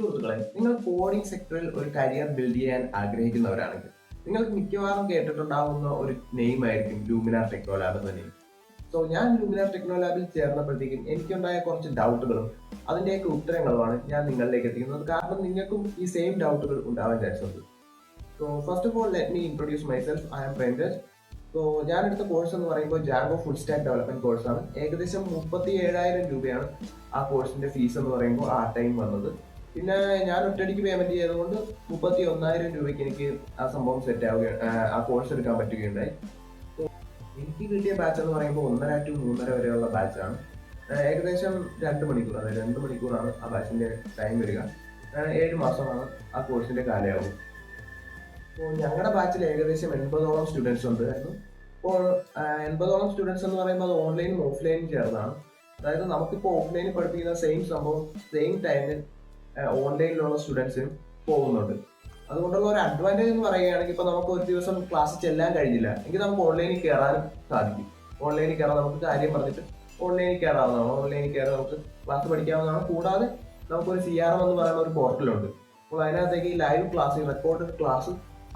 സുഹൃത്തുക്കളെ നിങ്ങൾ കോഡിംഗ് സെക്ടറിൽ ഒരു കരിയർ ബിൽഡ് ചെയ്യാൻ ആഗ്രഹിക്കുന്നവരാണെങ്കിൽ നിങ്ങൾക്ക് മിക്കവാറും കേട്ടിട്ടുണ്ടാകുന്ന ഒരു നെയിം ആയിരിക്കും ലൂമിനാർ ടെക്നോ ലാബ് എന്ന നെയിം സോ ഞാൻ ലൂമിനാർ ടെക്നോ ലാബിൽ ചേർന്നപ്പോഴത്തേക്കും എനിക്കുണ്ടായ കുറച്ച് ഡൗട്ടുകളും അതിന്റെയൊക്കെ ഉത്തരങ്ങളുമാണ് ഞാൻ നിങ്ങളിലേക്ക് എത്തിക്കുന്നത്. കാരണം നിങ്ങൾക്കും ഈ സെയിം ഡൗട്ടുകൾ ഉണ്ടാവാൻ ചാൻസ് ഉണ്ട്. So first of all let me introduce myself I am Premraj so ഞാൻ എടുത്ത കോഴ്സ് എന്ന് പറയുമ്പോൾ ജാങ്കോ ഫുൾ സ്റ്റാക്ക് ഡെവലപ്മെന്റ് കോഴ്സാണ് ഏകദേശം മുപ്പത്തി ഏഴായിരം രൂപയാണ് ആ കോഴ്സിന്റെ ഫീസ് എന്ന് പറയുമ്പോൾ ആ ടൈം വന്നത്. പിന്നെ ഞാൻ ഒറ്റയടിക്ക് പേയ്മെന്റ് ചെയ്തതുകൊണ്ട് മുപ്പത്തി ഒന്നായിരം രൂപയ്ക്ക് എനിക്ക് ആ സംഭവം സെറ്റ് ആവുക ആ കോഴ്സ് എടുക്കാൻ പറ്റുകയുണ്ടായി. എനിക്ക് കിട്ടിയ ബാച്ച് എന്ന് പറയുമ്പോൾ ഒന്നര ടു മൂന്നര വരെയുള്ള ബാച്ചാണ് ഏകദേശം രണ്ട് മണിക്കൂർ അതായത് രണ്ട് മണിക്കൂറാണ് ആ ബാച്ചിന്റെ ടൈം വരിക. ഏഴ് മാസമാണ് ആ കോഴ്സിന്റെ കാലയളവ്. അപ്പോൾ ഞങ്ങളുടെ ബാച്ചിൽ ഏകദേശം എൺപതോളം സ്റ്റുഡൻസ് ഉണ്ട്. അപ്പോൾ എൺപതോളം സ്റ്റുഡൻസ് എന്ന് പറയുമ്പോൾ അത് ഓൺലൈനും ഓഫ്ലൈനും ചേർന്നാണ് അതായത് നമുക്കിപ്പോൾ ഓഫ്ലൈനിൽ പഠിപ്പിക്കുന്ന സെയിം സംഭവം സെയിം ടൈമിൽ ഓൺലൈനിലുള്ള സ്റ്റുഡൻസിനും പോകുന്നുണ്ട്. അതുകൊണ്ടുള്ള ഒരു അഡ്വാന്റേജ് എന്ന് പറയുകയാണെങ്കിൽ ഇപ്പോൾ നമുക്ക് ഒരു ദിവസം ക്ലാസ് ചെല്ലാൻ കഴിഞ്ഞില്ല. എങ്കിൽ നമുക്ക് ഓൺലൈനിൽ കയറാനും സാധിക്കും. ഓൺലൈനിൽ കയറാൻ നമുക്ക് കാര്യം പറഞ്ഞിട്ട് ഓൺലൈനിൽ കയറാവുന്നതാണ് ഓൺലൈനിൽ കയറി നമുക്ക് ക്ലാസ് പഠിക്കാവുന്നതാണ്. കൂടാതെ നമുക്കൊരു സി ആർ എം എന്ന് പറയുന്ന ഒരു പോർട്ടലുണ്ട് അപ്പോൾ അതിനകത്തേക്ക് ഈ live class recorded class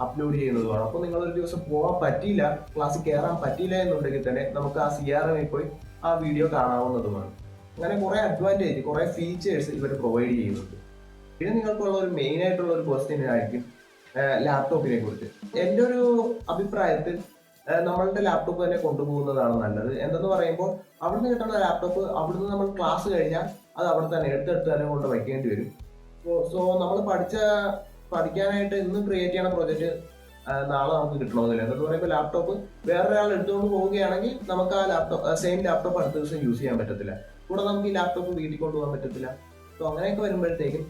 upload ചെയ്യുന്നതുമാണ് അപ്പോൾ നിങ്ങൾ ഒരു ദിവസം പോകാൻ പറ്റിയില്ല ക്ലാസ്സിൽ കയറാൻ പറ്റിയില്ല എന്നുണ്ടെങ്കിൽ തന്നെ നമുക്ക് ആ സി ആർ എമ്മിൽ പോയി ആ വീഡിയോ കാണാവുന്നതുമാണ്. അങ്ങനെ കുറേ അഡ്വാന്റേജ് കുറേ ഫീച്ചേഴ്സ് ഇവർ പ്രൊവൈഡ് ചെയ്യുന്നുണ്ട്. പിന്നെ നിങ്ങൾക്കുള്ള ഒരു മെയിൻ ആയിട്ടുള്ള ഒരു ക്വസ്റ്റ്യൻ ആയിരിക്കും ലാപ്ടോപ്പിനെ കുറിച്ച്. എന്റെ ഒരു അഭിപ്രായത്തിൽ നമ്മളുടെ ലാപ്ടോപ്പ് തന്നെ കൊണ്ടുപോകുന്നതാണ് നല്ലത്. എന്തെന്ന് പറയുമ്പോൾ അവിടുന്ന് കിട്ടുന്ന ലാപ്ടോപ്പ് അവിടുന്ന് നമ്മൾ ക്ലാസ് കഴിഞ്ഞാൽ അത് അവിടെ തന്നെ എടുത്തെടുത്ത് തന്നെ കൊണ്ട് വയ്ക്കേണ്ടി വരും. സോ നമ്മൾ പഠിച്ച പഠിക്കാനായിട്ട് ഇന്ന് ക്രിയേറ്റ് ചെയ്യണ പ്രോജക്റ്റ് നാളെ നമുക്ക് കിട്ടണമെന്നില്ല. എന്തെന്ന് പറയുമ്പോൾ ലാപ്ടോപ്പ് വേറൊരാൾ എടുത്തുകൊണ്ട് പോവുകയാണെങ്കിൽ നമുക്ക് ആ ലാപ്ടോപ്പ് സെയിം ലാപ്ടോപ്പ് അടുത്ത ദിവസം യൂസ് ചെയ്യാൻ പറ്റത്തില്ല. കൂടെ നമുക്ക് ഈ ലാപ്ടോപ്പ് വീട്ടിൽ കൊണ്ടുപോകാൻ പറ്റത്തില്ല. സോ അങ്ങനെയൊക്കെ വരുമ്പോഴത്തേക്കും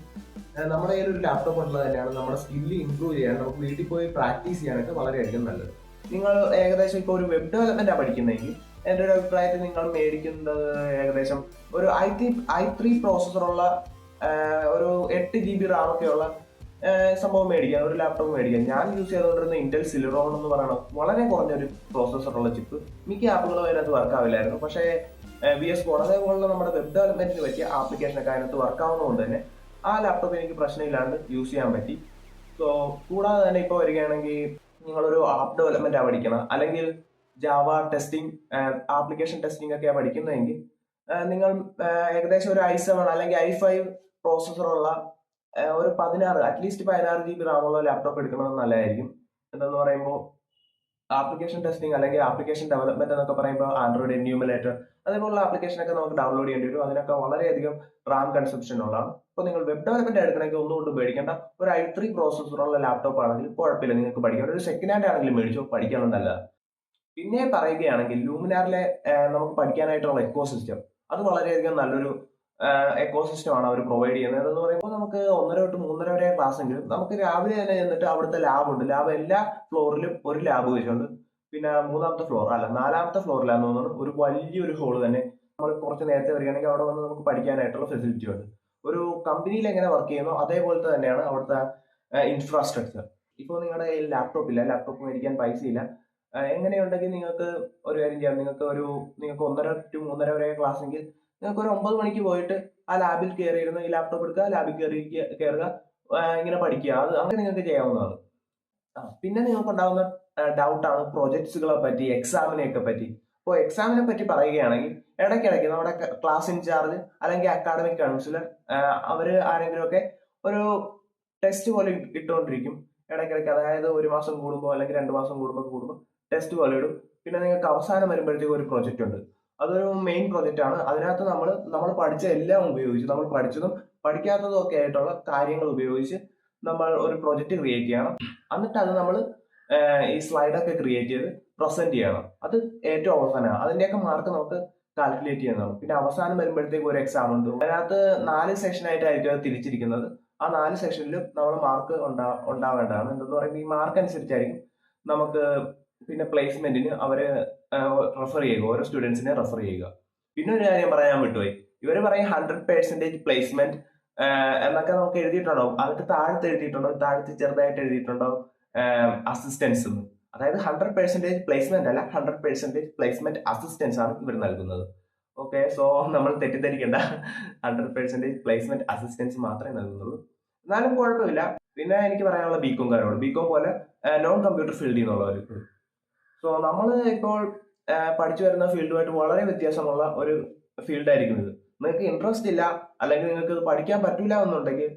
നമ്മുടെ കയ്യിൽ ഒരു ലാപ്ടോപ്പ് ഉള്ളത് തന്നെയാണ്. നമ്മുടെ സ്കില്ല് ഇമ്പ്രൂവ് ചെയ്യാൻ നമുക്ക് വീട്ടിൽ പോയി പ്രാക്ടീസ് ചെയ്യാനൊക്കെ വളരെയധികം നല്ലത്. നിങ്ങൾ ഏകദേശം ഇപ്പോൾ ഒരു വെബ് ഡെവലപ്മെന്റാണ് പഠിക്കുന്നതെങ്കിൽ എന്റെ ഒരു അഭിപ്രായത്തിൽ നിങ്ങൾ മേടിക്കുന്നത് ഏകദേശം ഒരു ഐ ത്രീ ഐ ത്രീ പ്രോസസ്സറുള്ള ഒരു എട്ട് ജി ബി റാമൊക്കെയുള്ള സംഭവം മേടിക്കാം. ഒരു ലാപ്ടോപ്പ് മേടിക്കാം. ഞാൻ യൂസ് ചെയ്തുകൊണ്ടിരുന്ന ഇന്റൽ സിലിറോൺ എന്ന് പറയുന്നത് വളരെ കുറഞ്ഞൊരു പ്രോസസ്സറുള്ള ചിപ്പ് മിക്ക ആപ്പുകളും അതിനകത്ത് വർക്ക് ആവില്ലായിരുന്നു. പക്ഷേ വി എസ് കോഡ് അതേപോലുള്ള നമ്മുടെ വെബ് ഡെവലപ്മെന്റിന് പറ്റിയ ആപ്ലിക്കേഷനൊക്കെ അതിനകത്ത് വർക്ക് ആവുന്നതുകൊണ്ട് തന്നെ ആ ലാപ്ടോപ്പ് എനിക്ക് പ്രശ്നമില്ലാണ്ട് യൂസ് ചെയ്യാൻ പറ്റി. സോ കൂടാതെ തന്നെ ഇപ്പോൾ വരികയാണെങ്കിൽ നിങ്ങളൊരു ആപ്പ് ഡെവലപ്മെന്റ് പഠിക്കണം. അല്ലെങ്കിൽ ജാവ ടെസ്റ്റിംഗ് ആപ്ലിക്കേഷൻ ടെസ്റ്റിംഗ് ഒക്കെയാണ് പഠിക്കുന്നതെങ്കിൽ നിങ്ങൾ ഏകദേശം ഒരു ഐ സെവൻ അല്ലെങ്കിൽ ഐ ഫൈവ് പ്രോസസ്സറുള്ള ഒരു പതിനാറ് അറ്റ്ലീസ്റ്റ് പതിനാറ് ജി ബി റാമുള്ള ലാപ്ടോപ്പ് എടുക്കുന്നത് നല്ലതായിരിക്കും. എന്തെന്ന് പറയുമ്പോൾ ആപ്ലിക്കേഷൻ ടെസ്റ്റിംഗ് അല്ലെങ്കിൽ ആപ്ലിക്കേഷൻ ഡെവലപ്മെന്റ് എന്നൊക്കെ പറയുമ്പോൾ ആൻഡ്രോയിഡ് എന്യൂമിലേറ്റർ അതേപോലുള്ള ആപ്ലിക്കേഷൻ ഒക്കെ നമുക്ക് ഡൗൺലോഡ് ചെയ്യേണ്ടി വരും. അതിനൊക്കെ വളരെയധികം റാം കൺസപ്ഷൻ ഉള്ളതാണ് അപ്പോൾ നിങ്ങൾ വെബ് ഡെവലപ്മെന്റ് എടുക്കണമെങ്കിൽ ഒന്നുകൊണ്ട് പേടിക്കേണ്ട. ഒരു ഐ ത്രീ പ്രോസസ്സറുള്ള ലാപ്ടോപ്പ് ആണെങ്കിൽ കുഴപ്പമില്ല നിങ്ങൾക്ക് പഠിക്കാം ഒരു സെക്കൻഡ് ഹാൻഡ് ആണെങ്കിലും മേടിച്ചോ പഠിക്കാനും നല്ലതാണ് പിന്നെ പറയുകയാണെങ്കിൽ ലൂമിനാറിലെ നമുക്ക് പഠിക്കാനായിട്ടുള്ള എക്കോ സിസ്റ്റം അത് വളരെയധികം നല്ലൊരു എക്കോ സിസ്റ്റം ആണ് അവർ പ്രൊവൈഡ് ചെയ്യുന്നത്. എന്ന് പറയുമ്പോൾ നമുക്ക് ഒന്നര തൊട്ട് മൂന്നര വരെ ക്ലാസ് എങ്കിലും നമുക്ക് രാവിലെ തന്നെ ചെന്നിട്ട് അവിടുത്തെ ലാബ് ഉണ്ട്. ലാബ് എല്ലാ ഫ്ലോറിലും ഒരു ലാബ് വെച്ചിട്ടുണ്ട്. പിന്നെ മൂന്നാമത്തെ ഫ്ലോർ അല്ല നാലാമത്തെ ഫ്ലോറിലാന്ന് തോന്നുന്നു. ഒരു വലിയൊരു ഹോൾ തന്നെ. നമ്മൾ കുറച്ച് നേരത്തെ വരികയാണെങ്കിൽ അവിടെ വന്ന് നമുക്ക് പഠിക്കാനായിട്ടുള്ള ഫെസിലിറ്റി ഉണ്ട്. ഒരു കമ്പനിയിൽ എങ്ങനെ വർക്ക് ചെയ്യുന്നോ അതേപോലത്തെ തന്നെയാണ് അവിടുത്തെ ഇൻഫ്രാസ്ട്രക്ചർ ഇപ്പോൾ നിങ്ങളുടെ ലാപ്ടോപ്പ് ഇല്ല. ലാപ്ടോപ്പ് മേടിക്കാൻ പൈസ ഇല്ല. എങ്ങനെയുണ്ടെങ്കിൽ നിങ്ങൾക്ക് ഒരു കാര്യം ചെയ്യാം. നിങ്ങൾക്ക് ഒരു നിങ്ങൾക്ക് ഒന്നര ടു മൂന്നര വരെ ക്ലാസ് എങ്കിൽ നിങ്ങൾക്ക് ഒരു ഒമ്പത് മണിക്ക് പോയിട്ട് ആ ലാബിൽ കയറിയിരുന്ന് ഈ ലാപ്ടോപ്പ് എടുക്കുക ലാബിൽ കയറി കയറുക ഇങ്ങനെ പഠിക്കുക. അത് അങ്ങനെ നിങ്ങൾക്ക് ചെയ്യാവുന്നതാണ്. പിന്നെ നിങ്ങൾക്ക് ഉണ്ടാകുന്ന ഡൗട്ടാണ് പ്രൊജക്ട്സുകളെ പറ്റി എക്സാമിനെയൊക്കെ പറ്റി. അപ്പോൾ എക്സാമിനെ പറ്റി പറയുകയാണെങ്കിൽ ഇടയ്ക്കിടയ്ക്ക് നമ്മുടെ ക്ലാസ് ഇൻചാർജ് അല്ലെങ്കിൽ അക്കാഡമിക് കൗൺസിലർ അവർ ആരെങ്കിലുമൊക്കെ ഒരു ടെസ്റ്റ് പോലെ ഇട്ട് ഇട്ടുകൊണ്ടിരിക്കും. ഇടയ്ക്കിടയ്ക്ക് അതായത് ഒരു മാസം കൂടുമ്പോൾ അല്ലെങ്കിൽ രണ്ട് മാസം കൂടുമ്പോൾ കൂടുമ്പോൾ ടെസ്റ്റ് പോലെ ഇടും. പിന്നെ നിങ്ങൾക്ക് അവസാനം വരുമ്പോഴത്തേക്കും ഒരു പ്രൊജക്റ്റ് ഉണ്ട്. അതൊരു മെയിൻ പ്രൊജക്റ്റ് ആണ്. അതിനകത്ത് നമ്മൾ നമ്മൾ പഠിച്ച എല്ലാം ഉപയോഗിച്ച്. നമ്മൾ പഠിച്ചതും പഠിക്കാത്തതും ഒക്കെ ആയിട്ടുള്ള കാര്യങ്ങൾ ഉപയോഗിച്ച് നമ്മൾ ഒരു പ്രൊജക്റ്റ് ക്രിയേറ്റ് ചെയ്യണം. എന്നിട്ട് അത് നമ്മൾ ഈ സ്ലൈഡൊക്കെ ക്രിയേറ്റ് ചെയ്ത് പ്രസന്റ് ചെയ്യണം. അത് ഏറ്റവും അവസാനമാണ്. അതിന്റെയൊക്കെ മാർക്ക് നമുക്ക് കാൽക്കുലേറ്റ് ചെയ്യുന്നതാണ് പിന്നെ അവസാനം വരുമ്പോഴത്തേക്ക് ഒരു എക്സാം ഉണ്ട്. അതിനകത്ത് നാല് സെഷൻ ആയിട്ടായിരിക്കും അത് തിരിച്ചിരിക്കുന്നത്. ആ നാല് സെഷനിലും നമ്മൾ മാർക്ക് ഉണ്ടാ ഉണ്ടാവേണ്ടതാണ്. എന്തെന്ന് പറയുമ്പോൾ ഈ മാർക്ക് അനുസരിച്ചായിരിക്കും നമുക്ക് പിന്നെ പ്ലേസ്മെന്റിന് അവർ റെഫർ ചെയ്യുക. ഓരോ സ്റ്റുഡൻസിനെ റെഫർ ചെയ്യുക. പിന്നെ ഒരു കാര്യം പറയാൻ വിട്ടുപോയി. ഇവർ പറയും ഹൺഡ്രഡ് പേഴ്സന്റേജ് പ്ലേസ്മെന്റ് എന്നൊക്കെ നമുക്ക് എഴുതിയിട്ടുണ്ടോ അതിന്റെ താഴത്ത് എഴുതിയിട്ടുണ്ടോ? താഴത്ത് ചെറുതായിട്ട് എഴുതിയിട്ടുണ്ടോ? അസിസ്റ്റൻസ് എന്ന് അതായത് ഹൺഡ്രഡ് പെർസെന്റേജ് പ്ലേസ്മെന്റ് അല്ല ഹൺഡ്രഡ് പെർസെന്റേജ് പ്ലേസ്മെന്റ് അസിസ്റ്റൻസ് ആണ് ഇവർ നൽകുന്നത്. ഓക്കെ സോ നമ്മൾ തെറ്റിദ്ധരിക്കേണ്ട. ഹൺഡ്രഡ് പെർസെന്റേജ് പ്ലേസ്മെന്റ് അസിസ്റ്റൻസ് മാത്രമേ നൽകുന്നുള്ളൂ. എന്നാലും കുഴപ്പമില്ല. പിന്നെ എനിക്ക് പറയാനുള്ള ബികോം കാര്യമാണ് ബികോം പോലെ നോൺ കമ്പ്യൂട്ടർ ഫീൽഡിൽ നിന്നുള്ളവർ സോ നമ്മൾ ഇപ്പോൾ പഠിച്ചു വരുന്ന ഫീൽഡുമായിട്ട് വളരെ വ്യത്യാസമുള്ള ഒരു ഫീൽഡായിരിക്കും ഇത്. നിങ്ങൾക്ക് ഇൻട്രസ്റ്റ് ഇല്ല അല്ലെങ്കിൽ നിങ്ങൾക്ക് ഇത് പഠിക്കാൻ പറ്റില്ല എന്നുണ്ടെങ്കിൽ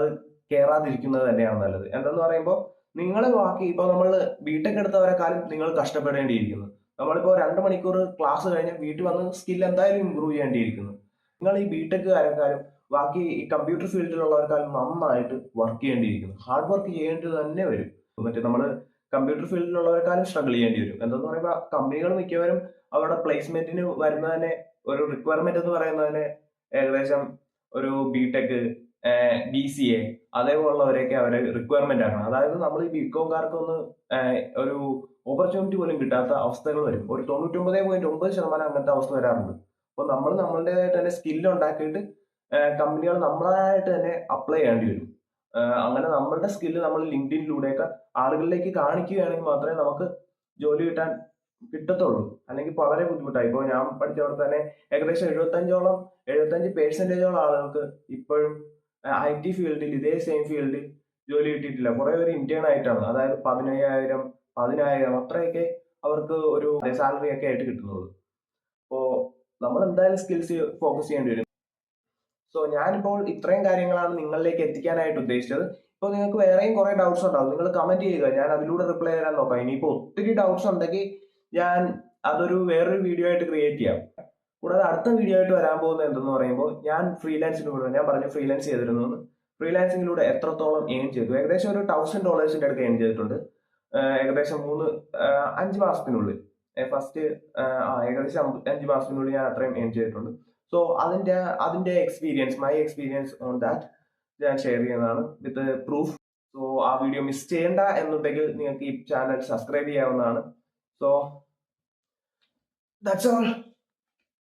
അത് കയറാതിരിക്കുന്നത് തന്നെയാണ് നല്ലത്. എന്തെന്ന് പറയുമ്പോൾ നിങ്ങളെ ബാക്കി ഇപ്പോൾ നമ്മൾ ബിടെക് എടുത്തവരെക്കാളും നിങ്ങൾ കഷ്ടപ്പെടേണ്ടിയിരിക്കുന്നു. നമ്മളിപ്പോൾ രണ്ട് മണിക്കൂർ ക്ലാസ് കഴിഞ്ഞ് വീട്ടിൽ വന്ന് സ്കിൽ എന്തായാലും ഇമ്പ്രൂവ് ചെയ്യേണ്ടിയിരിക്കുന്നു. നിങ്ങൾ ഈ ബിടെക്കുകാരെക്കാളും ബാക്കി ഈ കമ്പ്യൂട്ടർ ഫീൽഡിലുള്ളവരെക്കാളും നന്നായിട്ട് വർക്ക് ചെയ്യേണ്ടിയിരിക്കുന്നു. ഹാർഡ് വർക്ക് ചെയ്യേണ്ടത് തന്നെ വരും. മറ്റേ നമ്മൾ കമ്പ്യൂട്ടർ ഫീൽഡിലുള്ളവരെക്കാളും സ്ട്രഗിൾ ചെയ്യേണ്ടി വരും. എന്തെന്ന് പറയുമ്പോൾ കമ്പനികൾ മിക്കവരും അവരുടെ പ്ലേസ്മെന്റിന് വരുന്നതിനെ ഒരു റിക്വയർമെന്റ് എന്ന് പറയുന്നതിന് ഏകദേശം ഒരു B Tech B C A അതേപോലുള്ളവരെയൊക്കെ അവരെ റിക്വയർമെന്റ് ആക്കണം. അതായത് നമ്മൾ ഈ ബികോംകാർക്കൊന്ന് ഒരു ഓപ്പർച്യൂണിറ്റി പോലും കിട്ടാത്ത അവസ്ഥകൾ വരും. ഒരു തൊണ്ണൂറ്റൊമ്പത് പോയിന്റ് ഒമ്പത് ശതമാനം അങ്ങനത്തെ അവസ്ഥ വരാറുണ്ട്. അപ്പോൾ നമ്മൾ നമ്മളുടേതായിട്ട് തന്നെ സ്കില്ല് ഉണ്ടാക്കിയിട്ട് കമ്പനികൾ നമ്മളായിട്ട് തന്നെ അപ്ലൈ ചെയ്യേണ്ടി വരും. അങ്ങനെ നമ്മളുടെ സ്കില്ല് നമ്മൾ ലിങ്ക്ഡിനിലൂടെയൊക്കെ ആളുകളിലേക്ക് കാണിക്കുകയാണെങ്കിൽ മാത്രമേ നമുക്ക് ജോലി കിട്ടാൻ കിട്ടത്തുള്ളൂ. അല്ലെങ്കിൽ വളരെ ബുദ്ധിമുട്ടായി. ഇപ്പോൾ ഞാൻ പഠിച്ചവിടെ തന്നെ ഏകദേശം എഴുപത്തഞ്ചോളം എഴുപത്തഞ്ച് പേഴ്സന്റേജോളം ആളുകൾക്ക് ഇപ്പോഴും ഐ ടി ഫീൽഡിൽ ഇതേ സെയിം ഫീൽഡിൽ ജോലി കിട്ടിയിട്ടില്ല. കുറെ പേര് ഇന്ത്യൻ ആയിട്ടാണ്. അതായത് പതിനയ്യായിരം പതിനായിരം അത്രയൊക്കെ അവർക്ക് ഒരു സാലറി ഒക്കെ ആയിട്ട് കിട്ടുന്നുള്ളൂ. അപ്പോൾ നമ്മൾ എന്തായാലും സ്കിൽസ് ഫോക്കസ് ചെയ്യേണ്ടി വരും. സോ ഞാനിപ്പോൾ ഇത്രയും കാര്യങ്ങളാണ് നിങ്ങളിലേക്ക് എത്തിക്കാനായിട്ട് ഉദ്ദേശിച്ചത്. ഇപ്പോൾ നിങ്ങൾക്ക് വേറെയും കുറെ ഡൗട്ട്സ് ഉണ്ടാവും. നിങ്ങൾ കമന്റ് ചെയ്യുക. ഞാൻ അതിലൂടെ റിപ്ലൈ തരാൻ നോക്കാം. ഇനിയിപ്പോൾ ഒത്തിരി ഡൗട്ട്സ് ഉണ്ടെങ്കിൽ ഞാൻ അതൊരു വേറൊരു വീഡിയോ ആയിട്ട് ക്രിയേറ്റ് ചെയ്യാം. കൂടാതെ അടുത്ത വീഡിയോ ആയിട്ട് വരാൻ പോകുന്നത് എന്തെന്ന് പറയുമ്പോൾ ഞാൻ ഫ്രീലാൻസിലൂടെ ഞാൻ പറഞ്ഞു ഫ്രീലാൻസ് ചെയ്തിരുന്നു. ഫ്രീലാൻസിങ്ങിലൂടെ എത്രത്തോളം ഏൺ ചെയ്തു? ഏകദേശം ഒരു തൗസൻഡ് ഡോളേഴ്സിന്റെ അടുത്ത് ഏൺ ചെയ്തിട്ടുണ്ട്. ഏകദേശം മൂന്ന് അഞ്ച് മാസത്തിനുള്ളിൽ. ഫസ്റ്റ് ഏകദേശം അഞ്ച് മാസത്തിനുള്ളിൽ ഞാൻ അത്രയും ഏൺ ചെയ്തിട്ടുണ്ട്. സോ അതിന്റെ അതിന്റെ experience my experience on that ഞാൻ ഷെയർ ചെയ്യുന്നതാണ് വിത്ത് പ്രൂഫ് സോ ആ വീഡിയോ മിസ് ചെയ്യണ്ട എന്നുണ്ടെങ്കിൽ നിങ്ങൾക്ക് ഈ ചാനൽ സബ്സ്ക്രൈബ് ചെയ്യാവുന്നതാണ്. So that's all